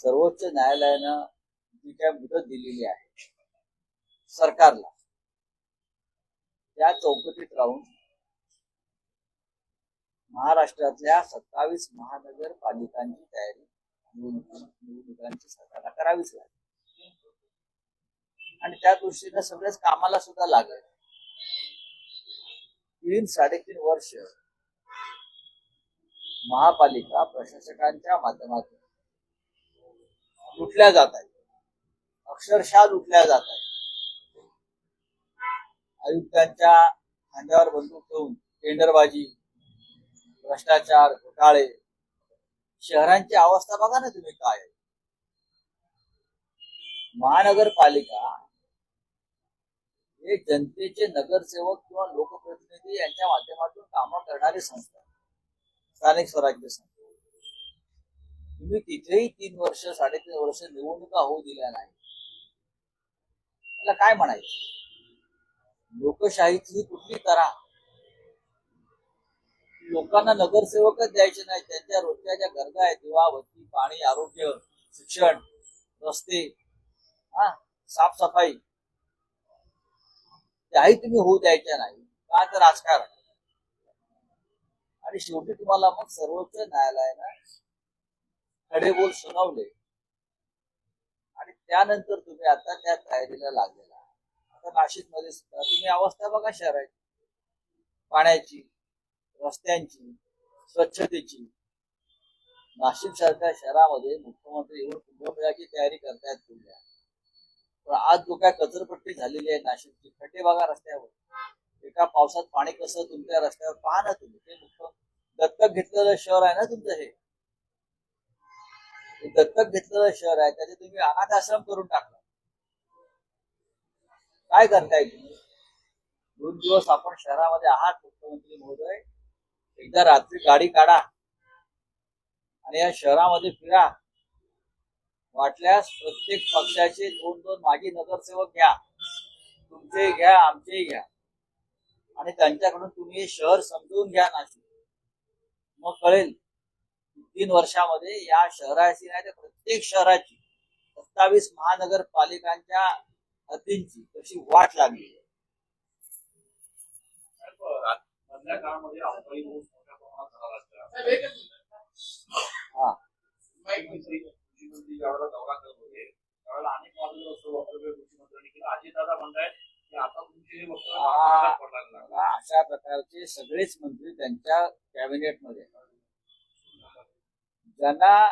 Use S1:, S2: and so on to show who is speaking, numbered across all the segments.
S1: सर्वोच्च न्यायालयानं जी काय मुदत दिलेली आहे सरकारला त्या चौकटीत राहून महाराष्ट्रातल्या सत्तावीस महानगरपालिकांची तयारी निवडणुकांची सरकारला करावीच लागेल. आणि त्या दृष्टीनं सगळेच कामाला सुद्धा लागेल. तीन साडेतीन वर्ष महापालिका प्रशासकांच्या माध्यमातून लुटल्या जात आहेत. अक्षरशः लुटल्या जात आहेत. आयुक्तांच्या खांद्यावर बंदूक ठेवून टेंडरबाजी भ्रष्टाचार घोटाळे शहरांची अवस्था बघा ना तुम्ही काय महानगरपालिका हे जनतेचे नगरसेवक किंवा लोकप्रतिनिधी यांच्या माध्यमातून कामं करणारी संस्था स्थानिक स्वराज्य संस्था. तुम्ही तिथेही तीन वर्ष साडेतीन वर्ष निवडणुका होऊ दिल्या नाही. त्याला काय म्हणायचं? लोकशाहीची कुठली तरा? लोकांना नगरसेवकच द्यायचे नाही त्यांच्या रोजच्या ज्या गरजा आहेत दिवाबत्ती पाणी आरोग्य शिक्षण रस्ते हा साफसफाई त्याही तुम्ही होऊ द्यायच्या नाही. का तर राजकारण. आणि शेवटी तुम्हाला मग सर्वोच्च न्यायालयानं खडे बोल सुनावले. आणि त्यानंतर तुम्ही आता त्या तयारीला लागलेला आता नाशिकमध्ये सुद्धा तुम्ही अवस्था बघा शहराची. पाण्याची रस्त्यांची स्वच्छतेची. नाशिक सारख्या शहरामध्ये मुख्यमंत्री येऊन कुंभमेळ्याची तयारी करतायत तुमच्या पण आज जो काय कचरपट्टी झालेली आहे नाशिकची खटे बघा रस्त्यावर. एका पावसात पाणी कसं तुमच्या रस्त्यावर पहा ना तुम्ही. ते मुख्य दत्तक घेतलेलं शहर आहे ना तुमचं हे. दत्तक घेतलेलं शहर आहे त्याचे तुम्ही अनाथ आश्रम करून टाकला. काय करताय तुम्ही? दोन दिवस आपण शहरामध्ये आहात मुख्यमंत्री महोदय. एकदा रात्री गाडी काढा आणि या शहरामध्ये फिरा. वाटल्यास प्रत्येक पक्षाचे दोन दोन माजी नगरसेवक घ्या. तुमचे घ्या आमचेही घ्या. आणि त्यांच्याकडून तुम्ही हे शहर समजून घ्या नाशिक. मग कळेल तीन वर्षामध्ये या शहराची नाही तर प्रत्येक शहराची सत्तावीस महानगरपालिकांच्या हद्दींची कशी वाट लागली आहे. हा.
S2: मंत्री दौरा करत होते त्यावेळेला अनेक अजितदादा म्हणतायत आता
S1: अशा प्रकारचे सगळेच मंत्री त्यांच्या कॅबिनेटमध्ये ज्यांना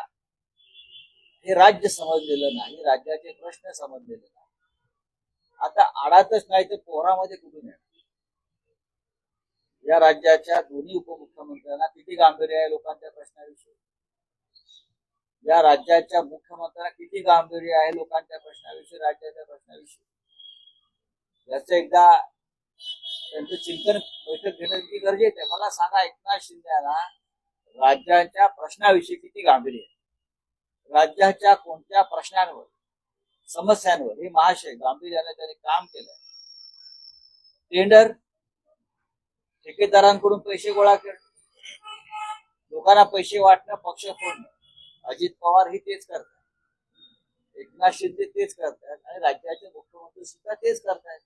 S1: हे राज्य समजलेलं नाही राज्याचे प्रश्न समजलेले नाही. आता आडातच नाही तर पोहरामध्ये कुठून येणार? या राज्याच्या दोन्ही उपमुख्यमंत्र्यांना किती गांभीर्य आहे लोकांच्या प्रश्नाविषयी? या राज्याच्या मुख्यमंत्र्यांना किती गांभीर्य आहे लोकांच्या प्रश्नाविषयी राज्याच्या प्रश्नाविषयी? याचं एकदा त्यांचं चिंतन बैठक घेण्याची किती गरजेचं आहे? मला सांगा एकनाथ शिंदेना राज्याच्या प्रश्नाविषयी किती गांभीर्य आहे? राज्याच्या कोणत्या प्रश्नांवर समस्यांवर हे महाशय गांभीर्याने त्यांनी काम केलंय. टेंडर ठेकेदारांकडून पैसे गोळा करणं लोकांना पैसे वाटणं पक्ष फोडणं. अजित पवार ही तेच करतात एकनाथ शिंदे तेच करतात आणि राज्याचे मुख्यमंत्री सुद्धा तेच करतायत.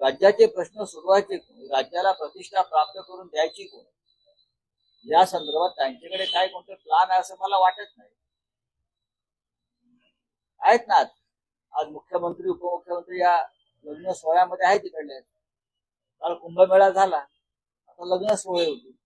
S1: राज्याचे प्रश्न सोडवायचे कोण? राज्याला प्रतिष्ठा प्राप्त करून द्यायची कोण? या संदर्भात त्यांच्याकडे काय कोणतं प्लान आहे असं मला वाटत नाही. आहेत ना आज. आज मुख्यमंत्री उपमुख्यमंत्री या लग्न सोहळ्यामध्ये आहेत तिकडले काल कुंभमेळा झाला. आता लग्न सोहळे होती